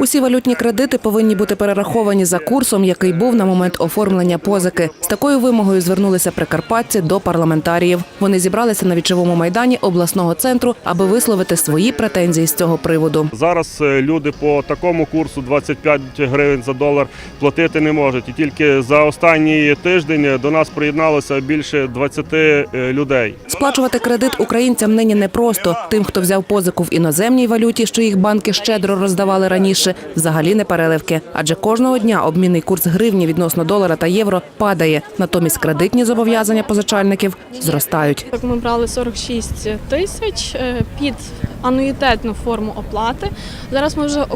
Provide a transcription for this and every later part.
Усі валютні кредити повинні бути перераховані за курсом, який був на момент оформлення позики. З такою вимогою звернулися прикарпатці до парламентаріїв. Вони зібралися на вічовому майдані обласного центру, аби висловити свої претензії з цього приводу. Зараз е, люди по такому курсу 25 гривень за долар платити не можуть. І тільки за останній тиждень до нас приєдналося більше 20 е, людей. Сплачувати кредит українцям нині непросто. Тим, хто взяв позику в іноземній валюті, що їх банки щедро роздавали раніше, взагалі не переливки. Адже кожного дня обмінний курс гривні відносно долара та євро падає. Натомість кредитні зобов'язання позичальників зростають. Так ми брали 46 тисяч е, під ануїтетну форму оплати. Зараз ми вже е,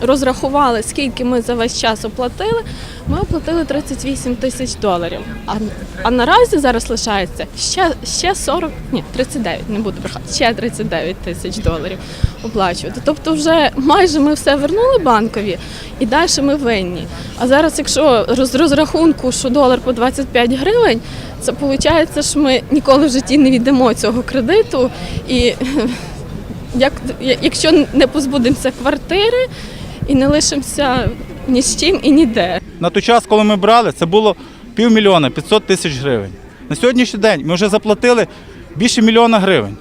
розрахували, скільки ми за весь час оплатили. Ми оплатили 38 тисяч доларів. А, а наразі зараз лишається ще, ще 40, ні, 39, не буду брехати, ще 39 тисяч доларів оплачувати. Тобто вже майже ми все вернули банкові і далі ми винні. А зараз, якщо роз розрахунку, що долар по 25 гривень, це виходить, що ми ніколи в житті не віддамо цього кредиту. І як, якщо не позбудемося квартири і не лишимося ні з чим і ніде. На той час, коли ми брали, це було півмільйона 500 тисяч гривень. На сьогоднішній день ми вже заплатили більше мільйона гривень.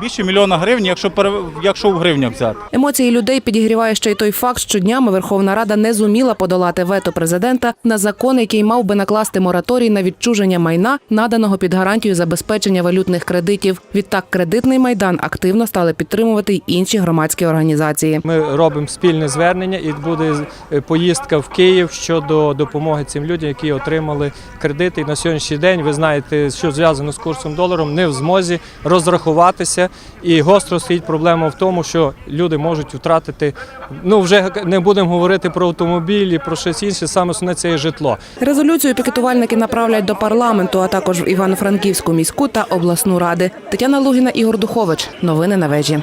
Більше мільйона гривень, якщо, пере- якщо в гривнях взяти. Емоції людей підігріває ще й той факт, що днями Верховна Рада не зуміла подолати вето президента на закон, який мав би накласти мораторій на відчуження майна, наданого під гарантію забезпечення валютних кредитів. Відтак, кредитний майдан активно стали підтримувати й інші громадські організації. Ми робимо спільне звернення, і буде е, поїздка в Київ щодо допомоги цим людям, які отримали кредити. І на сьогоднішній день ви знаєте, що зв'язано з курсом доларом, не в змозі розрахуватися. І гостро стоїть проблема в тому, що люди можуть втратити. Ну вже не будемо говорити про автомобілі, про щось інше. Саме основне це є житло. Резолюцію пікетувальники направлять до парламенту, а також в Івано-Франківську міську та обласну ради. Тетяна Лугіна, Ігор Духович. Новини на вежі.